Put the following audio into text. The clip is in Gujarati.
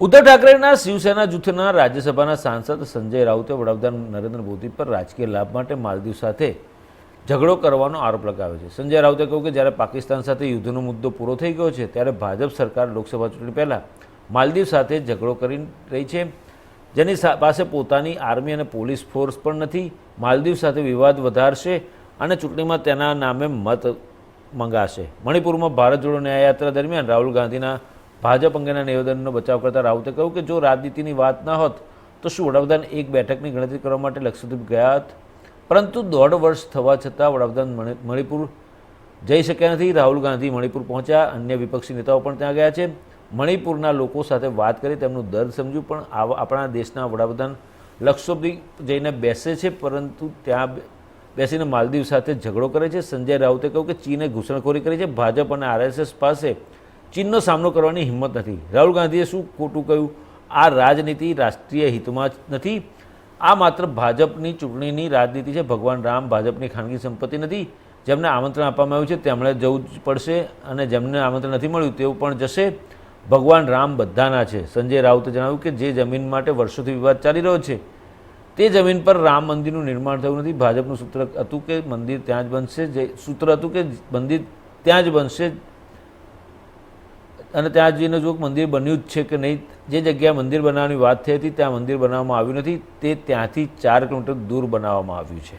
ઉદ્ધવ ઠાકરેના શિવસેના જૂથના રાજ્યસભાના સાંસદ સંજય રાઉતે વડાપ્રધાન નરેન્દ્ર મોદી પર રાજકીય લાભ માટે માલદીવ સાથે ઝઘડો કરવાનો આરોપ લગાવ્યો છે. સંજય રાઉતે કહ્યું કે જ્યારે પાકિસ્તાન સાથે યુદ્ધનો મુદ્દો પૂરો થઈ ગયો છે, ત્યારે ભાજપ સરકાર લોકસભા ચૂંટણી પહેલાં માલદીવ સાથે ઝઘડો કરી રહી છે. જેની પાસે પોતાની આર્મી અને પોલીસ ફોર્સ પણ નથી. માલદીવ સાથે વિવાદ વધારશે અને ચૂંટણીમાં તેના નામે મત મંગાશે. મણિપુરમાં ભારત જોડો ન્યાયયાત્રા દરમિયાન રાહુલ ગાંધીના ભાજપ અંગેના નિવેદનનો બચાવ કરતા રાઉતે કહ્યું કે જો રાજનીતિની વાત ન હોત, તો શું વડાપ્રધાન એક બેઠકની ગણતરી કરવા માટે લક્ષદ્વીપ ગયા હત? પરંતુ દોઢ વર્ષ થવા છતાં વડાપ્રધાન મણિપુર જઈ શક્યા નથી. રાહુલ ગાંધી મણિપુર પહોંચ્યા. અન્ય વિપક્ષી નેતાઓ પણ ત્યાં ગયા છે. મણિપુરના લોકો સાથે વાત કરી તેમનું દર્દ સમજ્યું, પણ આપણા દેશના વડાપ્રધાન લક્ષદ્વીપ જઈને બેસે છે, પરંતુ ત્યાં બેસીને માલદીવ સાથે ઝઘડો કરે છે. સંજય રાઉતે કહ્યું કે ચીને ઘૂસણખોરી કરી છે. ભાજપ અને આરએસએસ પાસે ચીનનો સામનો કરવાની હિંમત નથી. રાહુલ ગાંધીએ શું ખોટું કહ્યું? આ રાજનીતિ રાષ્ટ્રીય હિતમાં જ નથી. આ માત્ર ભાજપની ચૂંટણીની રાજનીતિ છે. ભગવાન રામ ભાજપની ખાનગી સંપત્તિ નથી. જેમને આમંત્રણ આપવામાં આવ્યું છે, તેમણે જવું જ પડશે અને જેમને આમંત્રણ નથી મળ્યું, તેઓ પણ જશે. ભગવાન રામ બધાના છે. સંજય રાઉતે જણાવ્યું કે જે જમીન માટે વર્ષોથી વિવાદ ચાલી રહ્યો છે, તે જમીન પર રામ મંદિરનું નિર્માણ થયું નથી. ભાજપનું સૂત્ર હતું કે મંદિર ત્યાં જ બનશે, જે સૂત્ર હતું કે મંદિર ત્યાં જ બનશે અને ત્યાં જઈને જો મંદિર બન્યું જ છે કે નહીં, જે જગ્યાએ મંદિર બનાવવાની વાત થઈ હતી, ત્યાં મંદિર બનાવવામાં આવ્યું નથી, તે ત્યાંથી ચાર કિલોમીટર દૂર બનાવવામાં આવ્યું છે.